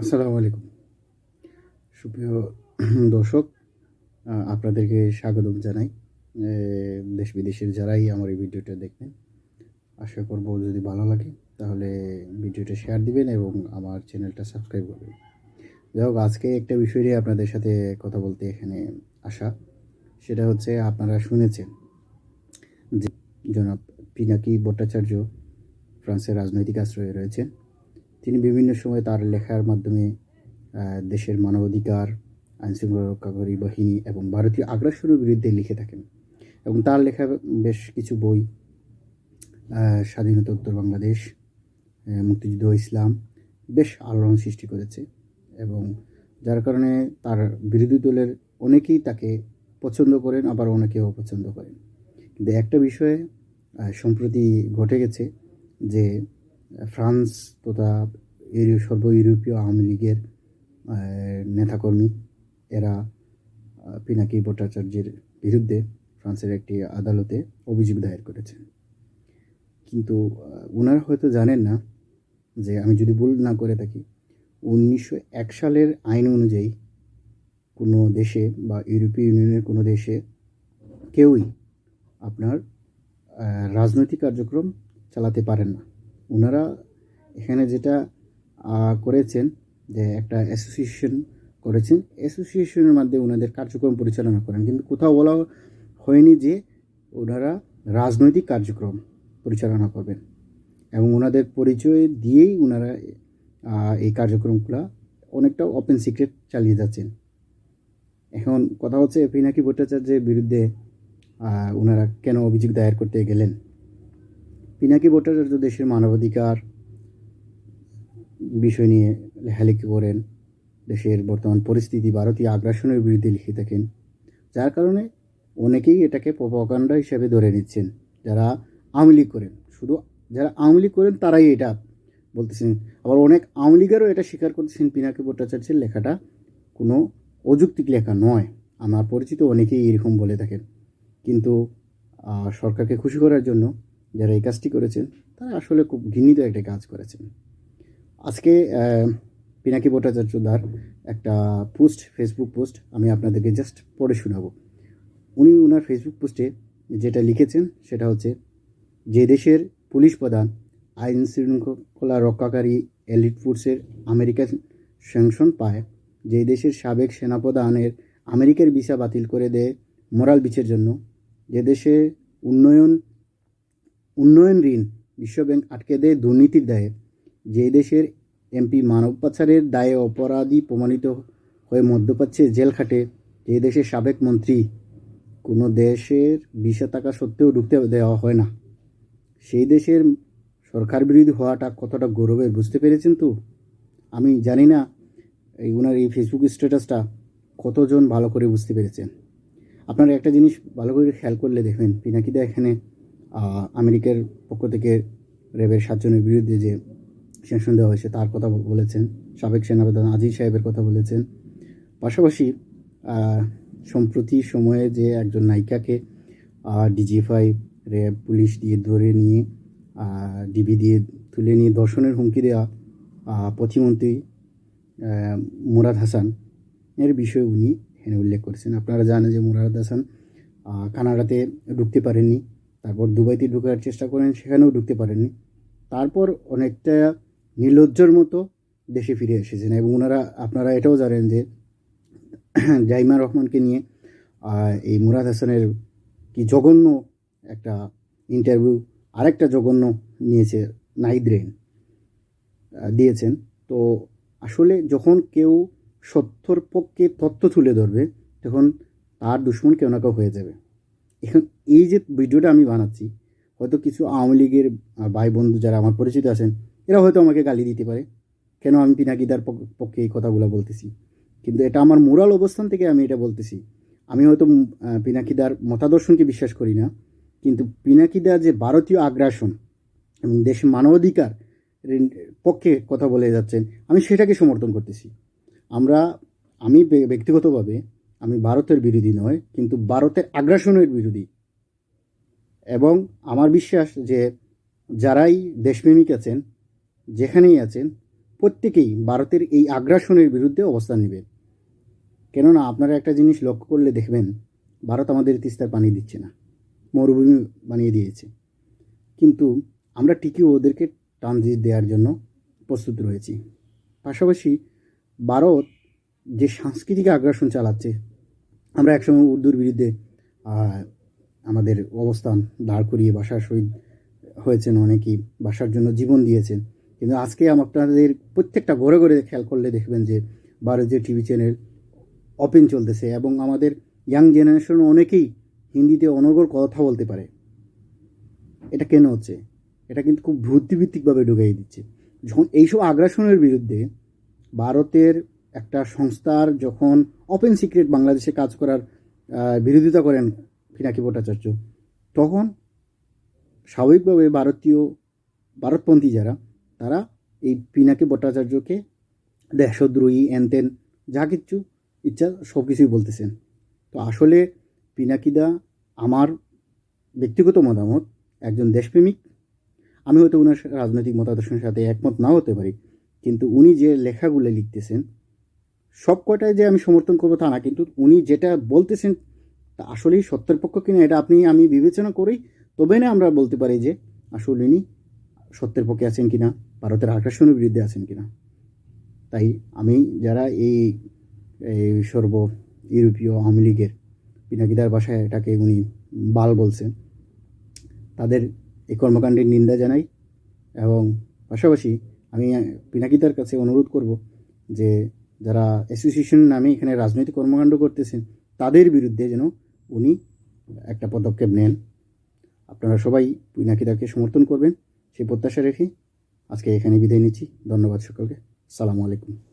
আসসালামু আলাইকুম। সুপ্রিয় দর্শক আপনাদেরকে স্বাগতম জানাই। দেশ বিদেশের যারাই আমার এই ভিডিওটা দেখবেন, আশা করব যদি ভালো লাগে তাহলে ভিডিওটা শেয়ার দিবেন এবং আমার চ্যানেলটা সাবস্ক্রাইব করবেন। যাই হোক, আজকে একটা বিষয় নিয়ে আপনাদের সাথে কথা বলতে এখানে আসা, সেটা হচ্ছে আপনারা শুনেছেন যে জনাব পিনাকি ভট্টাচার্য ফ্রান্সের রাজনৈতিক আশ্রয়ে রয়েছেন। তিনি বিভিন্ন সময় তার লেখার মাধ্যমে দেশের মানবাধিকার, আইনশৃঙ্খলা রক্ষাকারী বাহিনী এবং ভারতীয় আগ্রাসনের বিরুদ্ধে লিখে থাকেন। এবং তার লেখা বেশ কিছু বই স্বাধীনতা উত্তর বাংলাদেশ মুক্তিযুদ্ধ ইসলাম বেশ আলোড়ন সৃষ্টি করেছে এবং যার কারণে তার বিরোধী দলের অনেকেই তাকে পছন্দ করেন, আবার অনেকে অপছন্দ করেন। কিন্তু একটা বিষয়ে সম্প্রতি ঘটে গেছে যে ফ্রান্স তথা সর্ব ইউরোপীয় আওয়ামী লীগের নেতাকর্মী, এরা পিনাকি ভট্টাচার্যের বিরুদ্ধে ফ্রান্সের একটি আদালতে অভিযোগ দায়ের করেছেন কিন্তু ওনারা হয়তো জানেন না যে আমি যদি ভুল না করে থাকি, উনিশশো এক সালের আইন অনুযায়ী কোনো দেশে বা ইউরোপীয় ইউনিয়নের কোনো দেশে কেউই আপনার রাজনৈতিক কার্যক্রম চালাতে পারেন না। ওনারা এখানে যেটা করেছেন যে একটা অ্যাসোসিয়েশন করেছেন। অ্যাসোসিয়েশনের মাধ্যমে ওনাদের কার্যক্রম পরিচালনা করেন। কিন্তু কোথাও বলা হয়নি যে ওনারা রাজনৈতিক কার্যক্রম পরিচালনা করবেন। এবং ওনাদের পরিচয় দিয়েই ওনারা এই কার্যক্রমগুলো অনেকটা ওপেন সিক্রেট চালিয়ে যাচ্ছেন। এখন কথা হচ্ছে পিনাকি ভট্টাচার্যের বিরুদ্ধে ওনারা কেন অভিযোগ দায়ের করতে গেলেন? পিনাকি ভট্টাচার্য দেশের মানবাধিকার বিষয় নিয়ে লেখালেখি করেন, দেশের বর্তমান পরিস্থিতি, ভারতীয় আগ্রাসনের বিরুদ্ধে লিখে থাকেন। যার কারণে অনেকেই এটাকে প্রপাকাণ্ডা হিসেবে ধরে নিচ্ছেন, যারা আওয়ামী লীগ করেন। শুধু যারা আওয়ামী লীগ করেন, তারাই এটা বলতেছেন। আবার অনেক আওয়ামী লীগেরও এটা স্বীকার করতেছেন পিনাকি ভট্টাচার্যের লেখাটা। কোনো অযৌক্তিক লেখা নয়। আমার পরিচিত অনেকেই এরকম বলে থাকেন। কিন্তু সরকারকে খুশি করার জন্য যারা এই কাজটি করেছেন, তারা আসলে খুব ঘৃণিত একটা কাজ করেছেন। আজকে পিনাকি ভট্টাচার্য দার একটা পোস্ট ফেসবুক পোস্ট আমি আপনাদেরকে জাস্ট পড়ে শোনাবো। উনি ওনার ফেসবুক পোস্টে যেটা লিখেছেন, সেটা হচ্ছে, যে দেশের পুলিশ প্রধান আইন শৃঙ্খলা রক্ষাকারী এলিট ফোর্সের আমেরিকান স্যাংশন পায়, যে দেশের সাবেক সেনাপ্রধানের আমেরিকার ভিসা বাতিল করে দেয়, মোরাল বিচের জন্য, যে দেশে উন্নয়ন উন্নয়ন ঋণ বিশ্বব্যাংক আটকে দেয় দুর্নীতির দায়ে। যে দেশের এমপি মানব পাচারের দায়ে অপরাধী প্রমাণিত হয়ে মধ্যপ্রাচ্যে জেল খাটে যে দেশের সাবেক মন্ত্রী। কোনো দেশের ভিসা থাকা সত্ত্বেও ঢুকতে দেওয়া হয় না। সেই দেশের সরকার বিরোধী হওয়াটা কতটা গৌরবের বুঝতে পেরেছেন তো? আমি জানি না এই ওনার এই ফেসবুক স্ট্যাটাসটা কতজন ভালো করে বুঝতে পেরেছেন। আপনারা একটা জিনিস ভালো করে খেয়াল করলে দেখবেন, পিনাকিদা এখানে আমেরিকার পক্ষ থেকে র্যাবের সাতজনের বিরুদ্ধে যে সেনশন দেওয়া হয়েছে, তার কথা বলেছেন। সাবেক সেনাপ্রধান আজিজ সাহেবের কথা বলেছেন। পাশাপাশি সম্প্রতি সময়ে যে একজন নায়িকাকে ডিজিএফআই র্যাব, পুলিশ দিয়ে ধরে নিয়ে ডিবি দিয়ে তুলে নিয়ে দর্শনের হুমকি দেওয়া প্রতিমন্ত্রী মুরাদ হাসান এর বিষয়ে উনি এখানে উল্লেখ করেছেন। আপনারা জানেন যে মুরাদ হাসান কানাডাতে ঢুকতে পারেননি। তারপর দুবাইতে ঢোকার চেষ্টা করেন, সেখানেও ঢুকতে পারেননি। তারপর অনেকটা নির্লজ্জর মতো দেশে ফিরে এসেছেন এবং ওনারা, আপনারা এটাও জানেন যে জাইমা রহমানকে নিয়ে এই মুরাদ হাসানের কি জঘন্য একটা ইন্টারভিউ, আরেকটা জঘন্য নিয়েছে নাইদ্রেন দিয়েছেন। তো আসলে যখন কেউ সত্যর পক্ষে তথ্য তুলে ধরবে, তখন তার দুশ্মন কেউ না কেউ হয়ে যাবে। এখন এই যে ভিডিওটা আমি বানাচ্ছি, হয়তো কিছু আওয়ামী লীগের ভাই বন্ধু যারা আমার পরিচিত আছেন, এরা হয়তো আমাকে গালি দিতে পারে। কেন আমি পিনাকিদার পক- পক্ষে এই কথাগুলো বলতেছি? কিন্তু এটা আমার মোরাল অবস্থান থেকে আমি এটা বলতেছি। আমি হয়তো পিনাকিদার মতাদর্শনকে বিশ্বাস করি না, কিন্তু পিনাকিদা যে ভারতীয় আগ্রাসন এবং দেশের মানবাধিকার পক্ষে কথা বলে যাচ্ছেন, আমি সেটাকে সমর্থন করতেছি। আমরা, আমি ব্যক্তিগতভাবে আমি ভারতের বিরোধী নয়, কিন্তু ভারতের আগ্রাসনের বিরোধী। এবং আমার বিশ্বাস যে যারাই দেশপ্রেমিক আছেন, যেখানেই আছেন, প্রত্যেকেই ভারতের এই আগ্রাসনের বিরুদ্ধে অবস্থান নেবে। কেননা আপনারা একটা জিনিস লক্ষ্য করলে দেখবেন, ভারত আমাদের তিস্তার পানি দিচ্ছে না, মরুভূমি বানিয়ে দিয়েছে। কিন্তু আমরা ঠিকই ওদেরকে ট্রানজিট দেওয়ার জন্য প্রস্তুত রয়েছি। পাশাপাশি ভারত যে সাংস্কৃতিক আগ্রাসন চালাচ্ছে, আমরা একসময় উর্দুর বিরুদ্ধে আমাদের অবস্থান দাঁড় করিয়ে ভাষা শহীদ হয়েছেন অনেকেই ভাষার জন্য জীবন দিয়েছেন। কিন্তু আজকে আপনাদের প্রত্যেকটা ঘরে ঘরে খেয়াল করলে দেখবেন যে ভারতীয় টিভি চ্যানেল ওপেন চলতেছে এবং আমাদের ইয়াং জেনারেশন অনেকেই হিন্দিতে অনর্গল কথা বলতে পারে। এটা কেন হচ্ছে? এটা কিন্তু খুব বুদ্ধিভিত্তিকভাবে ঢুকাই দিচ্ছে। যখন এইসব আগ্রাসনের বিরুদ্ধে ভারতের একটা সংস্থার যখন ওপেন সিক্রেট বাংলাদেশে কাজ করার বিরোধিতা করেন পিনাকি ভট্টাচার্য, তখন স্বাভাবিকভাবে ভারতীয় ভারতপন্থী যারা, তারা এই পিনাকি ভট্টাচার্যকে দেশদ্রোহী, এনতেন, যা কিচ্ছু ইচ্ছা সব কিছুই বলতেছেন। তো আসলে পিনাকিদা আমার ব্যক্তিগত মতামত, একজন দেশপ্রেমিক, আমি হয়তো ওনার রাজনৈতিক মতাদর্শের সাথে একমত নাও হতে পারি, কিন্তু উনি যে লেখাগুলো লিখতেছেন সব কয়টাই যে আমি সমর্থন করব তা না, কিন্তু উনি যেটা বলতেছেন তা আসলেই সত্যের পক্ষ কিনা এটা আপনি, আমি বিবেচনা করি তবে না আমরা বলতে পারি যে আসলে উনি সত্যের পক্ষে আছেন কিনা, ভারতের আগ্রাসনের বিরুদ্ধে আছেন কিনা। তাই আমি যারা এই সর্ব ইউরোপীয় আওয়ামী লীগের পিনাকিদার ভাষায় এটাকে উনি বাল বলছেন, তাদের এই কর্মকাণ্ডের নিন্দা জানাই এবং পাশাপাশি আমি পিনাকিদার কাছে অনুরোধ করব যে যারা অ্যাসোসিয়েশন নামে এখানে রাজনৈতিক কর্মকাণ্ড করতেছেন, তাদের বিরুদ্ধে যেন উনি একটা পদক্ষেপ নেন। আপনারা সবাই পিনাকিদাকে সমর্থন করবেন, সেই প্রত্যাশা রেখে আজকে এখানে বিদায় নিচ্ছি। ধন্যবাদ সকলকে। সালামু আলাইকুম।